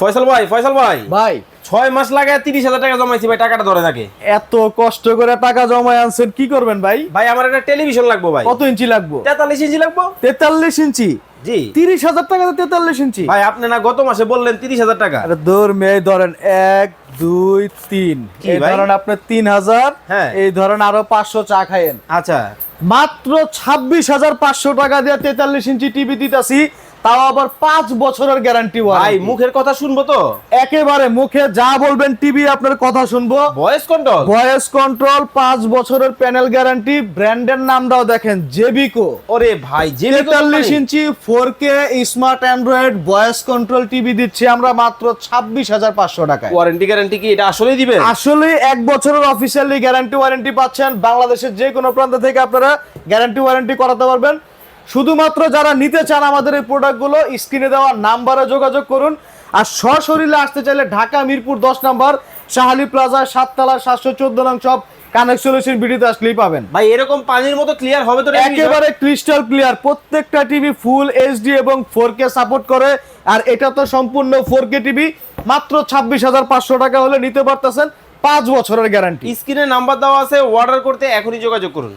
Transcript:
ফয়সাল ভাই ফয়সাল ভাই। ভাই। ছয় মাস লাগায় তিরিশ হাজার টাকা জমাইছি ভাই টাকাটা ধরে থাকে এত কষ্ট করে টাকা জমায় আনছেন কি করবেন ভাই? ভাই আমার একটা টেলিভিশন লাগবো ভাই। কত ইঞ্চি লাগবো? তেতাল্লিশ ইঞ্চি লাগবো। তেতাল্লিশ ইঞ্চি? জি। তিরিশ হাজার টাকা তেতাল্লিশ ইঞ্চি। ভাই আপনি না গত মাসে বললেন তিরিশ হাজার টাকা। দৌড় মেয়ে ধরেন এক দুই তিন। এই ধরেন আপনি তিন হাজার হ্যাঁ। এই ধরেন আরও পাঁচশো চা খাইয়েন। আচ্ছা। মাত্র ছাব্বিশ হাজার পাঁচশো টাকা দিয়ে তেতাল্লিশ ইঞ্চি টিভি দিতেছি। তাও আবার পাঁচ বছরের গ্যারান্টি ভাই মুখের কথা শুনব তো? একেবারে মুখে যা বলবেন টিভি আপনার কথা শুনব। ভয়েস কন্ট্রোল ভয়েস কন্ট্রোল পাঁচ বছরের প্যানেল গ্যারান্টি ব্র্যান্ডের নামটাও দেখেন জেবিকো ওরে ভাই তেতাল্লিশ ইঞ্চি four K smart android voice control TV দিচ্ছি আমরা মাত্র ছাব্বিশ হাজার পাঁচশো টাকায়। ওয়ারেন্টি গ্যারান্টি কি এটা আসলেই দিবে? আসলে এক বছরের অফিসিয়ালি গ্যারান্টি ওয়ারেন্টি পাচ্ছেন। বাংলাদেশের যে কোনো প্রান্ত থেকে আপনারা গ্যারান্টি ওয়ারেন্টি করাতে পারবেন। শুধুমাত্র যারা নিতে চান আমাদের এই প্রোডাক্টগুলো স্ক্রিনে দেওয়া নাম্বারে যোগাযোগ করুন। আর সশরীরে আসতে চাইলে ঢাকা মিরপুর দশ নাম্বার শাহালি প্লাজা সাততলা সাতশো চোদ্দ নং সব কানেক্ট সলিউশন ভিডিওতে আসলেই পাবেন। ভাই এরকম পানির মতো ক্লিয়ার হবে তো একেবারে ক্রিস্টাল ক্লিয়ার প্রত্যেকটা টিভি ফুল এইচডি এবং ফোর কে সাপোর্ট করে আর এটা তো সম্পূর্ণ ফোর কে টিভি মাত্র ছাব্বিশ হাজার পাঁচশো টাকা হলে নিতে পারতেছেন পাঁচ বছরের গ্যারান্টি স্ক্রিনে নাম্বার দেওয়া আছে অর্ডার করতে এখনই যোগাযোগ করুন।